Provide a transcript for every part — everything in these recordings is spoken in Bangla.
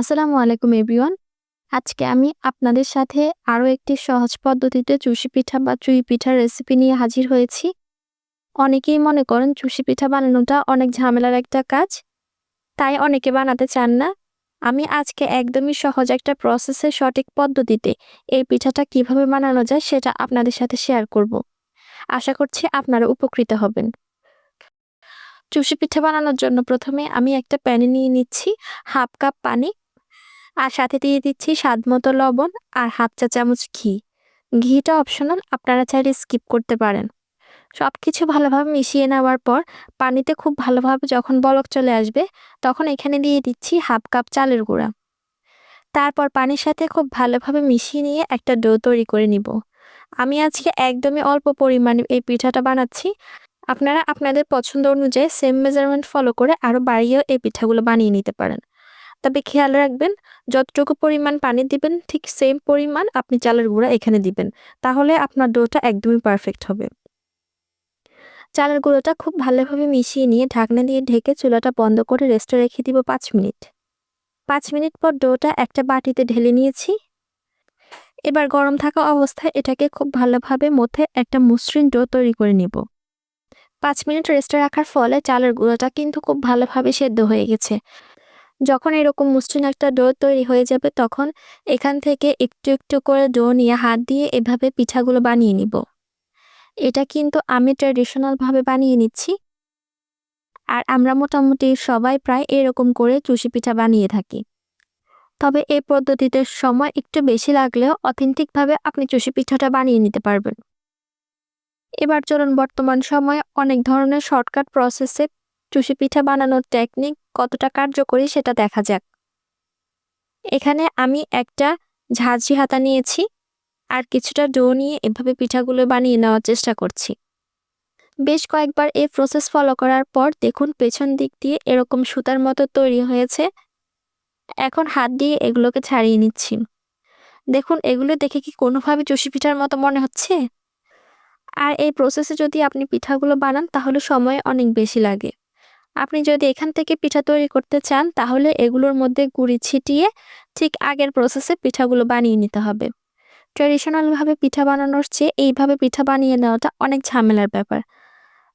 আসসালামু আলাইকুম এভরিওয়ান। আজকে আমি আপনাদের সাথে আরও একটি সহজ পদ্ধতিতে চুষি পিঠা বা চুই পিঠার রেসিপি নিয়ে হাজির হয়েছি। অনেকেই মনে করেন চুষি পিঠা বানানোটা অনেক ঝামেলার একটা কাজ, তাই অনেকে বানাতে চান না। আমি আজকে একদমই সহজ একটা প্রসেসে সঠিক পদ্ধতিতে এই পিঠাটা কীভাবে বানানো যায় সেটা আপনাদের সাথে শেয়ার করব। আশা করছি আপনারা উপকৃত হবেন। চুষি পিঠা বানানোর জন্য প্রথমে আমি একটা প্যানে নিয়ে নিচ্ছি হাফ কাপ পানি আর সাথে দিয়ে দিচ্ছি স্বাদ মতো লবণ আর হাফ চা চামচ ঘি। ঘিটা অপশনাল আপনারা চাইলে স্কিপ করতে পারেন। সব কিছু ভালোভাবে মিশিয়ে নেওয়ার পর পানিতে খুব ভালোভাবে যখন বলক চলে আসবে, তখন এখানে দিয়ে দিচ্ছি হাফ কাপ চালের গুঁড়া। তারপর পানির সাথে খুব ভালোভাবে মিশিয়ে নিয়ে একটা ডো তৈরি করে নিব। আমি আজকে একদমই অল্প পরিমাণে এই পিঠাটা বানাচ্ছি। আপনারা আপনাদের পছন্দ অনুযায়ী সেম মেজারমেন্ট ফলো করে আরও বাড়িয়েও এই পিঠাগুলো বানিয়ে নিতে পারেন। তবে খেয়াল রাখবেন, যতটুকু পরিমাণ পানি দিবেন, ঠিক সেম পরিমাণ আপনি চালের গুঁড়া এখানে দিবেন। তাহলে আপনার ডোটা একদমই পারফেক্ট হবে। চালের গুঁড়োটা খুব ভালোভাবে মিশিয়ে নিয়ে ঢাকনা দিয়ে ঢেকে চুলাটা বন্ধ করে রেস্টে রেখে দিব পাঁচ মিনিট। পাঁচ মিনিট পর ডোটা একটা বাটিতে ঢেলে নিয়েছি। এবার গরম থাকা অবস্থায় এটাকে খুব ভালোভাবে মধ্যে একটা মসৃণ ডো তৈরি করে নিব। পাঁচ মিনিট রেস্টে রাখার ফলে চালের গুঁড়োটা কিন্তু খুব ভালোভাবে সেদ্ধ হয়ে গেছে। যখন এরকম মসৃণ একটা ডো তৈরি হয়ে যাবে, তখন এখান থেকে একটু একটু করে ডো নিয়ে হাত দিয়ে এভাবে পিঠাগুলো বানিয়ে নিব। এটা কিন্তু আমি ট্র্যাডিশনালভাবে বানিয়ে নিচ্ছি। আর আমরা মোটামুটি সবাই প্রায় এরকম করে চুষি পিঠা বানিয়ে থাকি। তবে এই পদ্ধতিতে সময় একটু বেশি লাগলেও অথেন্টিকভাবে আপনি চুষি পিঠাটা বানিয়ে নিতে পারবেন। এবার চলুন বর্তমান সময়ে অনেক ধরনের শর্টকাট প্রসেসে চুষি পিঠা বানানোর টেকনিক কতটা কার্যকরী সেটা দেখা যাক। এখানে আমি একটা ঝাঁঝি হাতা নিয়েছি আর কিছুটা ডো নিয়ে এভাবে পিঠাগুলো বানিয়ে নেওয়ার চেষ্টা করছি। বেশ কয়েকবার এই প্রসেস ফলো করার পর দেখুন পেছন দিক দিয়ে এরকম সুতার মতো তৈরি হয়েছে। এখন হাত দিয়ে এগুলোকে ছাড়িয়ে নিচ্ছি। দেখুন এগুলো দেখে কি কোনোভাবে চষি পিঠার মতো মনে হচ্ছে? আর এই প্রসেসে যদি আপনি পিঠাগুলো বানান তাহলে সময় অনেক বেশি লাগে। আপনি যদি এখান থেকে পিঠা তৈরি করতে চান, তাহলে এগুলোর মধ্যে গুড়ি ছিটিয়ে ঠিক আগের প্রসেসে পিঠাগুলো বানিয়ে নিতে হবে। ট্র্যাডিশনালভাবে পিঠা বানানোর চেয়ে এইভাবে পিঠা বানিয়ে নেওয়াটা অনেক ঝামেলার ব্যাপার।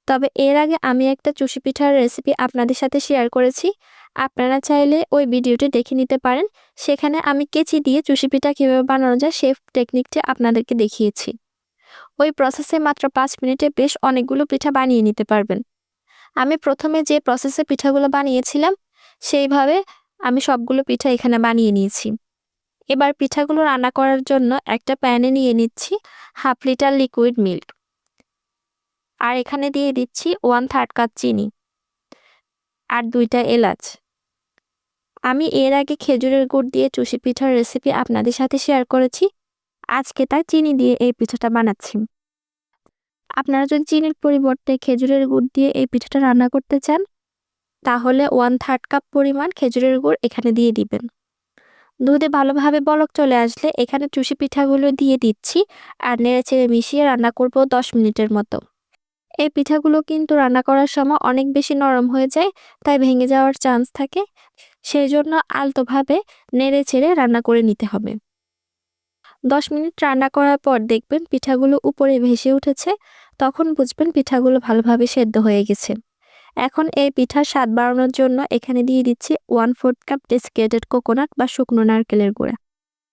তবে এর আগে আমি একটা চুষি পিঠার রেসিপি আপনাদের সাথে শেয়ার করেছি। আপনারা চাইলে ওই ভিডিওটি দেখে নিতে পারেন। সেখানে আমি কেচি দিয়ে চুষি পিঠা কীভাবে বানানো যায় সেই টেকনিকটি আপনাদেরকে দেখিয়েছি। ওই প্রসেসে মাত্র পাঁচ মিনিটে বেশ অনেকগুলো পিঠা বানিয়ে নিতে পারবেন। আমি প্রথমে যে প্রসেসে পিঠাগুলো বানিয়েছিলাম, সেইভাবে আমি সবগুলো পিঠা এখানে বানিয়ে নিয়েছি। এবার পিঠাগুলো রান্না করার জন্য একটা প্যানে নিয়ে নিচ্ছি হাফ লিটার লিকুইড মিল্ক আর এখানে দিয়ে দিচ্ছি ওয়ান থার্ড কাপ চিনি আর দুইটা এলাচ। আমি এর আগে খেজুরের গুড় দিয়ে চুষি পিঠার রেসিপি আপনাদের সাথে শেয়ার করেছি। আজকে তাই চিনি দিয়ে এই পিঠাটা বানাচ্ছি। আপনারা যদি চিনির পরিবর্তে খেজুরের গুড় দিয়ে এই পিঠাটা রান্না করতে চান, তাহলে ওয়ান থার্ড কাপ পরিমাণ খেজুরের গুড় এখানে দিয়ে দিবেন। দুধে ভালোভাবে বলক চলে আসলে এখানে চুষি পিঠাগুলো দিয়ে দিচ্ছি আর নেড়ে ছেড়ে মিশিয়ে রান্না করব দশ মিনিটের মতো। এই পিঠাগুলো কিন্তু রান্না করার সময় অনেক বেশি নরম হয়ে যায়, তাই ভেঙে যাওয়ার চান্স থাকে। সেই জন্য আলতোভাবে নেড়ে ছেড়ে রান্না করে নিতে হবে। দশ মিনিট রান্না করার পর দেখবেন পিঠাগুলো উপরে ভেসে উঠেছে, তখন বুঝবেন পিঠাগুলো ভালোভাবে সেদ্ধ হয়ে গেছে। এখন এই পিঠার স্বাদ বাড়ানোর জন্য এখানে দিয়ে দিচ্ছি one fourth cup desiccated coconut বা শুকনো নারকেলের গুঁড়া।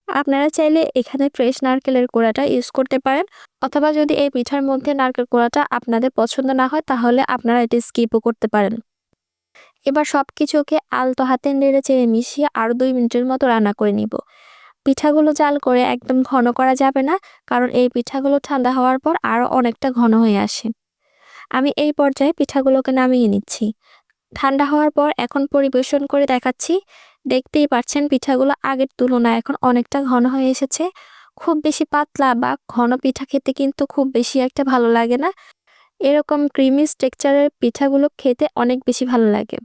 আপনারা চাইলে এখানে ফ্রেশ নারকেলের গোড়াটা ইউজ করতে পারেন, অথবা যদি এই পিঠার মধ্যে নারকেল গোড়াটা আপনাদের পছন্দ না হয়, তাহলে আপনারা এটি স্কিপও করতে পারেন। এবার সব কিছুকে আলতো হাতে নেড়ে চেড়ে মিশিয়ে আরও দুই মিনিটের মতো রান্না করে নিব। পিঠাগুলো জাল করে একদম ঘন করা যাবে না, কারণ এই পিঠাগুলো ঠান্ডা হওয়ার পর আরও অনেকটা ঘন হয়ে আসে। আমি এই পর্যায়ে পিঠাগুলোকে নামিয়ে নিচ্ছি। ঠান্ডা হওয়ার পর এখন পরিবেশন করে দেখাচ্ছি। দেখতেই পাচ্ছেন পিঠাগুলো আগের তুলনায় এখন অনেকটা ঘন হয়ে এসেছে। খুব বেশি পাতলা বা ঘন পিঠা খেতে কিন্তু খুব বেশি একটা ভালো লাগে না। এরকম ক্রিমি স্ট্রেকচারের পিঠাগুলো খেতে অনেক বেশি ভালো লাগে।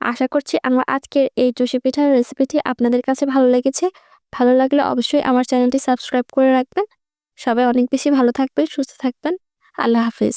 আশা করছি আমার আজকের এই চষি পিঠার রেসিপিটি আপনাদের কাছে ভালো লেগেছে। ভালো লাগলে অবশ্যই আমার চ্যানেলটি সাবস্ক্রাইব করে রাখবেন। সবাই অনেক বেশি ভালো থাকবেন, সুস্থ থাকবেন। আল্লাহ হাফিজ।